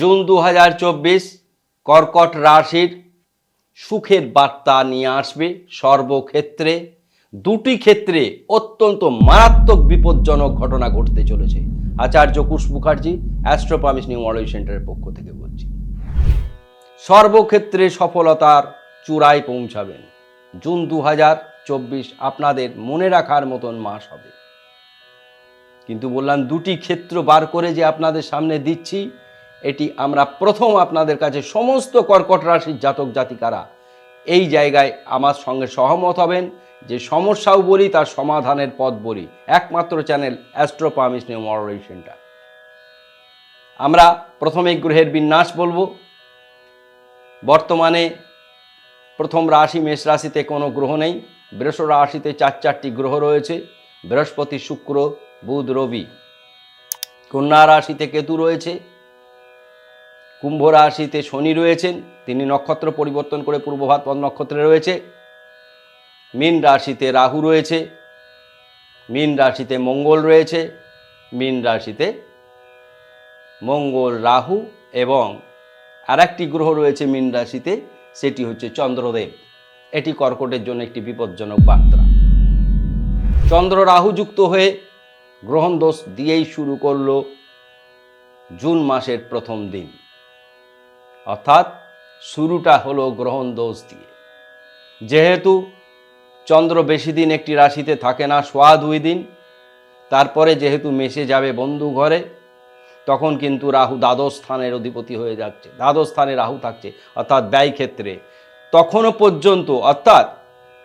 June দু হাজার চব্বিশ কর্কট রাশির সুখের বার্তা নিয়ে আসবে সর্বক্ষেত্রে। দুটি ক্ষেত্রে অত্যন্ত মারাত্মক বিপজ্জনক ঘটনা ঘটতে চলেছে। আচার্য কুশ মুখার্জি, অ্যাস্ট্রোপামিস নিউ মডেল সেন্টারের পক্ষ থেকে বলছি। সর্বক্ষেত্রে সফলতার চূড়ায় পৌঁছাবেন। জুন দু হাজার চব্বিশ আপনাদের মনে রাখার মতন মাস হবে। কিন্তু বললাম, দুটি ক্ষেত্র বার করে যে আপনাদের সামনে দিচ্ছি এটি আমরা প্রথম আপনাদের কাছে সমস্ত কর্কট রাশির জাতক জাতিকারা এই জায়গায় আমার সঙ্গে সহমত হবেন। যে সমস্যাও বলি, তার সমাধানের পথ বলি। একমাত্র চ্যানেল অ্যাস্ট্রোপামিস নিউমোরোলজি সেন্টার। আমরা প্রথমে গ্রহের বিন্যাস বলব। বর্তমানে প্রথম রাশি, মেষ রাশিতে কোনো গ্রহ নেই। বৃষ রাশিতে চার চারটি গ্রহ রয়েছে। বৃহস্পতি, শুক্র, বুধ, রবি। কন্যা রাশিতে কেতু রয়েছে। কুম্ভ রাশিতে শনি রয়েছেন, তিনি নক্ষত্র পরিবর্তন করে পূর্বভাত নক্ষত্রে রয়েছে। মীন রাশিতে রাহু রয়েছে, মীন রাশিতে মঙ্গল রয়েছে, মীন রাশিতে মঙ্গল, রাহু এবং আরেকটি গ্রহ রয়েছে মীন রাশিতে, সেটি হচ্ছে চন্দ্রদেব। এটি কর্কটের জন্য একটি বিপজ্জনক বার্তা। চন্দ্র রাহু যুক্ত হয়ে গ্রহণ দোষ দিয়েই শুরু করল জুন মাসের প্রথম দিন। অর্থাৎ শুরুটা হলো গ্রহণ দোষ দিয়ে। যেহেতু চন্দ্র বেশি দিন একটি রাশিতে থাকে না, সোয়া দুই দিন, তারপরে যেহেতু মেশে যাবে বন্ধু ঘরে, তখন কিন্তু রাহু দ্বাদশ স্থানের অধিপতি হয়ে যাচ্ছে, দ্বাদশ স্থানে রাহু থাকছে, অর্থাৎ ব্যয় ক্ষেত্রে। তখনও পর্যন্ত, অর্থাৎ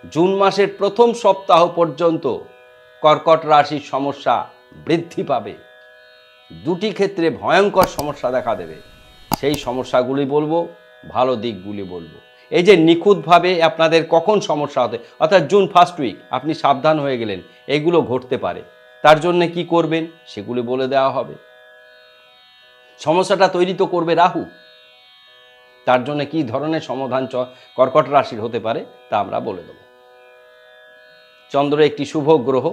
জুন মাসের প্রথম সপ্তাহ পর্যন্ত কর্কট রাশির সমস্যা বৃদ্ধি পাবে। দুটি ক্ষেত্রে ভয়ঙ্কর সমস্যা দেখা দেবে। সেই সমস্যাগুলি বলব, ভালো দিকগুলি বলব। এই যে নিখুঁতভাবে আপনাদের কখন সমস্যা হতে, অর্থাৎ জুন ফার্স্ট উইক আপনি সাবধান হয়ে গেলেন, এগুলো ঘটতে পারে। তার জন্য কি করবেন, সেগুলি বলে দেওয়া হবে। সমস্যাটা তৈরি তো করবে রাহু। তার জন্য কি ধরনের সমাধান কর্কট রাশির হতে পারে, তা আমরা বলে দেব। চন্দ্র একটি শুভ গ্রহ।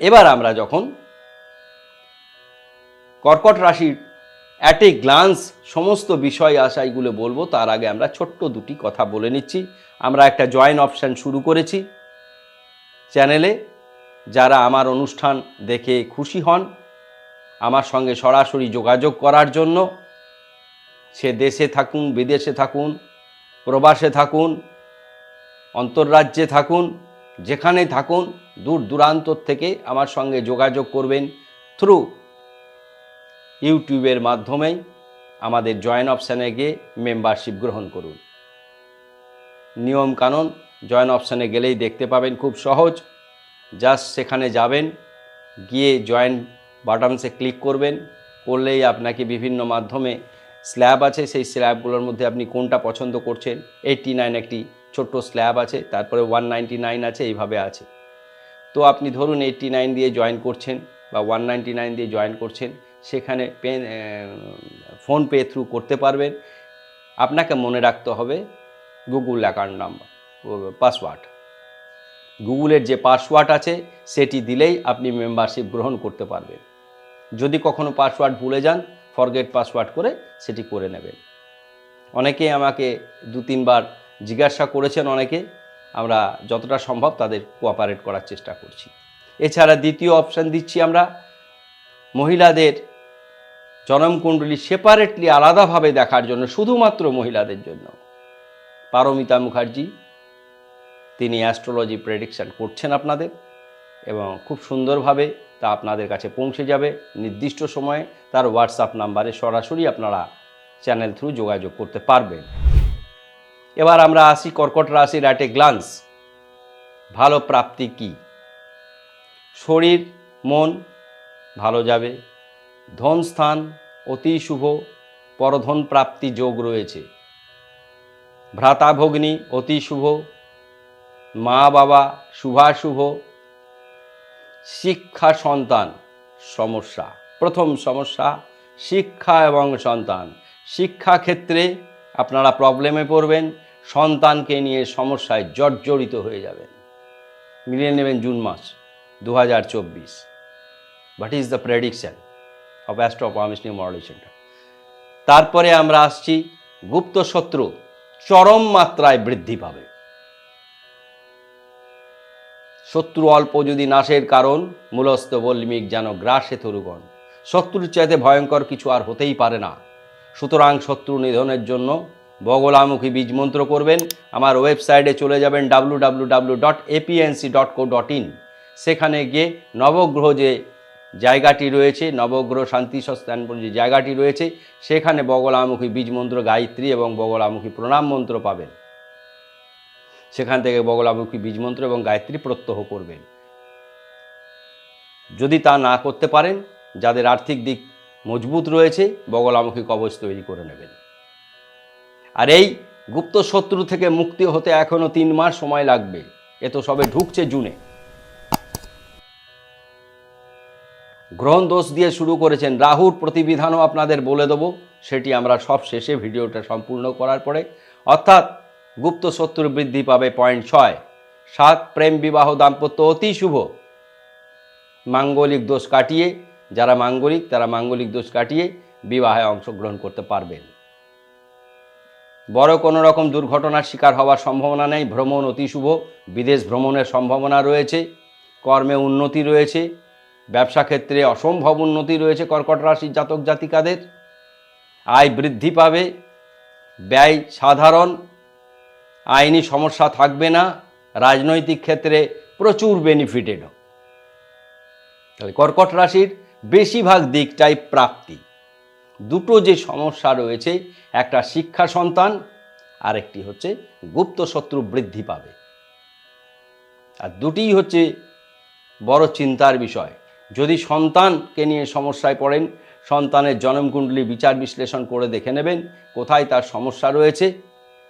এবার আমরা যখন কর্কট রাশির অ্যাট এ গ্লান্স সমস্ত বিষয় আশাইগুলো বলব। তার আগে আমরা ছোট্ট দুটি কথা বলে নিচ্ছি। আমরা একটা জয়েন অপশান শুরু করেছি। চ্যানেলে যারা আমার অনুষ্ঠান দেখে খুশি হন, আমার সঙ্গে সরাসরি যোগাযোগ করার জন্য, সে দেশে থাকুন, বিদেশে থাকুন, প্রবাসে থাকুন, অন্তর্রাজ্যে থাকুন, যেখানে থাকুন, দূর দূরান্তর থেকে আমার সঙ্গে যোগাযোগ করবেন থ্রু ইউটিউবের মাধ্যমেই আমাদের জয়েন অপশানে গিয়ে মেম্বারশিপ গ্রহণ করুন। নিয়ম কানুন জয়েন অপশানে গেলেই দেখতে পাবেন খুব সহজ। জাস্ট সেখানে যাবেন, গিয়ে জয়েন বাটনসে ক্লিক করবেন, করলেই আপনাকে বিভিন্ন মাধ্যমে স্ল্যাব আছে, সেই স্ল্যাবগুলোর মধ্যে আপনি কোনটা পছন্দ করছেন। এইটটি নাইন একটি ছোট্ট স্ল্যাব আছে, তারপরে ওয়ান নাইনটি নাইন আছে, এইভাবে আছে। তো আপনি ধরুন এইটটি নাইন দিয়ে জয়েন করছেন বা ওয়ান নাইনটি নাইন দিয়ে জয়েন করছেন সেখানে পেন ফোনপে থ্রু করতে পারবেন। আপনাকে মনে রাখতে হবে গুগল অ্যাকাউন্ট নাম্বার পাসওয়ার্ড গুগলের যে পাসওয়ার্ড আছে, সেটি দিলেই আপনি মেম্বারশিপ গ্রহণ করতে পারবেন। যদি কখনো পাসওয়ার্ড ভুলে যান ফরগেট পাসওয়ার্ড করে সেটি করে নেবেন। অনেকে আমাকে দু, তিনবার জিজ্ঞাসা করেছেন অনেকে, আমরা যতটা সম্ভব তাদের কোঅপারেট করার চেষ্টা করছি। এছাড়া দ্বিতীয় অপশান দিচ্ছি আমরা, মহিলাদের জনমকুণ্ডলী সেপারেটলি আলাদাভাবে দেখার জন্য শুধুমাত্র মহিলাদের জন্য। পারমিতা মুখার্জি, তিনি অ্যাস্ট্রোলজি প্রেডিকশান করছেন আপনাদের এবং খুব সুন্দরভাবে তা আপনাদের কাছে পৌঁছে যাবে। নির্দিষ্ট সময়ে তার হোয়াটসঅ্যাপ নাম্বারে সরাসরি আপনারা চ্যানেল থ্রু যোগাযোগ করতে পারবেন। এবার আমরা আসি কর্কট রাশির অ্যাট গ্লান্স ভালো প্রাপ্তি কি? শরীর, মন ভালো যাবে ধন স্থান অতি শুভ পরধন প্রাপ্তি যোগ রয়েছে। ভ্রাতা ভগ্নী অতি শুভ মা বাবা শুভাশুভ, শিক্ষা সন্তান সমস্যা। প্রথম সমস্যা, শিক্ষা এবং সন্তান। শিক্ষা ক্ষেত্রে আপনারা প্রবলেমে পড়বেন, সন্তানকে নিয়ে সমস্যায় জর্জরিত হয়ে যাবেন। মিলিয়ে নেবেন জুন মাস দু হাজার চব্বিশ। What is the prediction of astro পামিস numerology centre তারপরে আমরা আসছি গুপ্ত শত্রু, চরম মাত্রায় বৃদ্ধি পাবে। শত্রু অল্প যদি নাশের কারণ, মূলস্থ বল্মিক যেন গ্রাসে তরুগণ। শত্রুর চাইতে ভয়ঙ্কর কিছু আর হতেই পারে না। সুতরাং শত্রু নিধনের জন্য বগলামুখী বীজ মন্ত্র করবেন। আমার ওয়েবসাইটে চলে যাবেন W W W dot APNC dot co dot in সেখানে গিয়ে নবগ্রহ যে জায়গাটি রয়েছে, নবগ্রহ শান্তি স্থান যে জায়গাটি রয়েছে, সেখানে বগলামুখী বীজ মন্ত্র গায়ত্রী এবং বগলামুখী প্রণাম মন্ত্র পাবেন। সেখান থেকে বগলামুখী বীজ মন্ত্র এবং গায়ত্রী প্রত্যহ করবেন। যদি তা না করতে পারেন, যাদের আর্থিক দিক মজবুত রয়েছে, বগলামুখী কবচ তৈরি করে নেবেন। আর এই গুপ্ত শত্রু থেকে মুক্তি হতে এখনও তিন মাস সময় লাগবে। এ তো সবে ঢুকছে জুনে। গ্রহণ দোষ দিয়ে শুরু করেছেন রাহুর প্রতিবিধানও আপনাদের বলে দেবো। সেটি আমরা সব শেষে ভিডিওটা সম্পূর্ণ করার পরে, অর্থাৎ গুপ্ত শত্রু বৃদ্ধি পাবে পয়েন্ট ছয়। সাত, প্রেম বিবাহ দাম্পত্য অতি শুভ। মাঙ্গলিক দোষ কাটিয়ে, যারা মাঙ্গলিক, তারা মাঙ্গলিক দোষ কাটিয়ে বিবাহে অংশগ্রহণ করতে পারবেন। বড় কোনো রকম দুর্ঘটনার শিকার হওয়ার সম্ভাবনা নেই। ভ্রমণ অতি শুভ। বিদেশ ভ্রমণের সম্ভাবনা রয়েছে। কর্মে উন্নতি রয়েছে। ব্যবসা ক্ষেত্রে অসম্ভব উন্নতি রয়েছে কর্কট রাশির জাতক জাতিকাদের। আয় বৃদ্ধি পাবে, ব্যয় সাধারণ, আইনি সমস্যা থাকবে না, রাজনৈতিক ক্ষেত্রে প্রচুর বেনিফিটেড তাহলে কর্কট রাশির বেশিরভাগ দিকটাই প্রাপ্তি। দুটো যে সমস্যা রয়েছে, একটা শিক্ষা সন্তান, আরেকটি হচ্ছে গুপ্ত শত্রু বৃদ্ধি পাবে। আর দুটিই হচ্ছে বড় চিন্তার বিষয়। যদি সন্তানকে নিয়ে সমস্যায় পড়েন, সন্তানের জন্মকুণ্ডলী বিচার বিশ্লেষণ করে দেখে নেবেন কোথায় তার সমস্যা রয়েছে।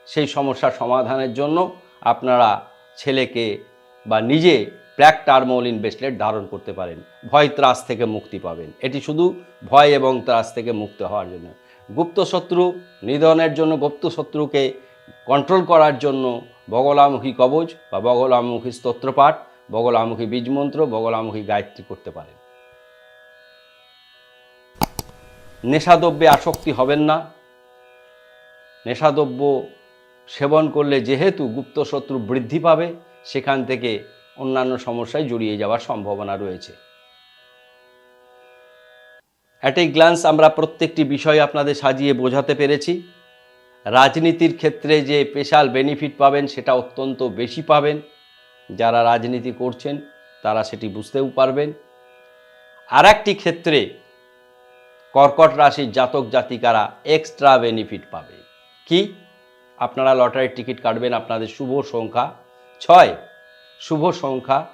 সেই সমস্যার সমাধানের জন্য আপনারা ছেলেকে বা নিজে প্র্যাক টার্মোলিন ব্রেসলেট ধারণ করতে পারেন। ভয় ত্রাস থেকে মুক্তি পাবেন। এটি শুধু ভয় এবং ত্রাস থেকে মুক্ত হওয়ার জন্য। গুপ্ত শত্রু নিধনের জন্য গুপ্ত শত্রুকে কন্ট্রোল করার জন্য বগলামুখী কবচ বা বগলামুখী স্তোত্রপাঠ বগলামুখী বীজমন্ত্র বগলামুখী গায়ত্রী করতে পারেন। নেশাদ্রব্যে আসক্তি হবেন না। নেশাদ্রব্য সেবন করলে যেহেতু গুপ্ত শত্রু বৃদ্ধি পাবে, সেখান থেকে অন্যান্য সমস্যায় জড়িয়ে যাওয়ার সম্ভাবনা রয়েছে। অ্যাট এ গ্লান্স আমরা প্রত্যেকটি বিষয় আপনাদের সাজিয়ে বোঝাতে পেরেছি। রাজনীতির ক্ষেত্রে যে স্পেশাল বেনিফিট পাবেন, সেটা অত্যন্ত বেশি পাবেন। যারা রাজনীতি করছেন, তারা সেটি বুঝতেও পারবেন। আর একটি ক্ষেত্রে কর্কট রাশির জাতক জাতিকারা এক্সট্রা বেনিফিট পাবে। কি? আপনারা লটারির টিকিট কাটবেন আপনাদের শুভ সংখ্যা। ছয়, শুভ সংখ্যা।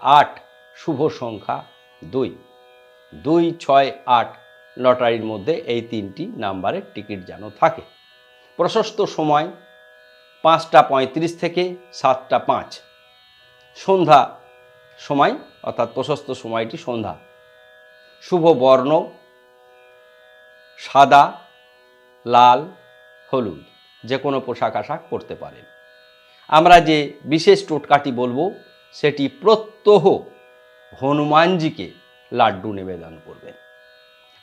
আট, শুভ সংখ্যা। দুই দুই, ছয়, আট লটারির মধ্যে এই তিনটি নাম্বারের টিকিট যেন থাকে। প্রশস্ত সময় পাঁচটা পঁয়ত্রিশ থেকে সাতটা পাঁচ। সন্ধ্যা সময়, অর্থাৎ প্রশস্ত সময়টি সন্ধ্যা। শুভ বর্ণ, সাদা, লাল, হলুদ, যে কোনো পোশাক আশাক পরতে পারেন আমরা যে বিশেষ টোটকাটি বলব, সেটি প্রত্যহ হনুমানজিকে লাড্ডু নিবেদন করবেন।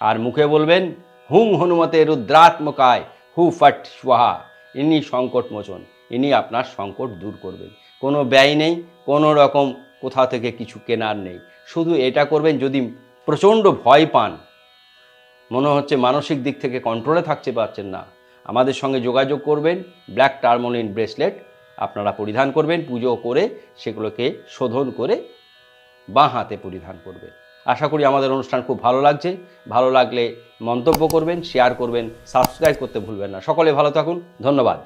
আর মুখে বলবেন হুম হনুমতে রুদ্রাত্মকায়, হু ফট সোহা ইনি সংকট মোচন, ইনি আপনার সংকট দূর করবেন। কোনো ব্যয় নেই, কোনো রকম কোথা থেকে কিছু কেনার নেই। শুধু এটা করবেন যদি প্রচণ্ড ভয় পান, মনে হচ্ছে মানসিক দিক থেকে কন্ট্রোলে থাকতে পারছেন না, আমাদের সঙ্গে যোগাযোগ করবেন ব্ল্যাক টার্মোলিন ব্রেসলেট আপনারা পরিধান করবেন, পুজো করে সেগুলোকে শোধন করে বাঁ হাতে পরিধান করবেন। আশা করি আমাদের অনুষ্ঠান খুব ভালো লাগছে, ভালো লাগলে মন্তব্য করবেন শেয়ার করবেন সাবস্ক্রাইব করতে ভুলবেন না। সকলে ভালো থাকুন, ধন্যবাদ।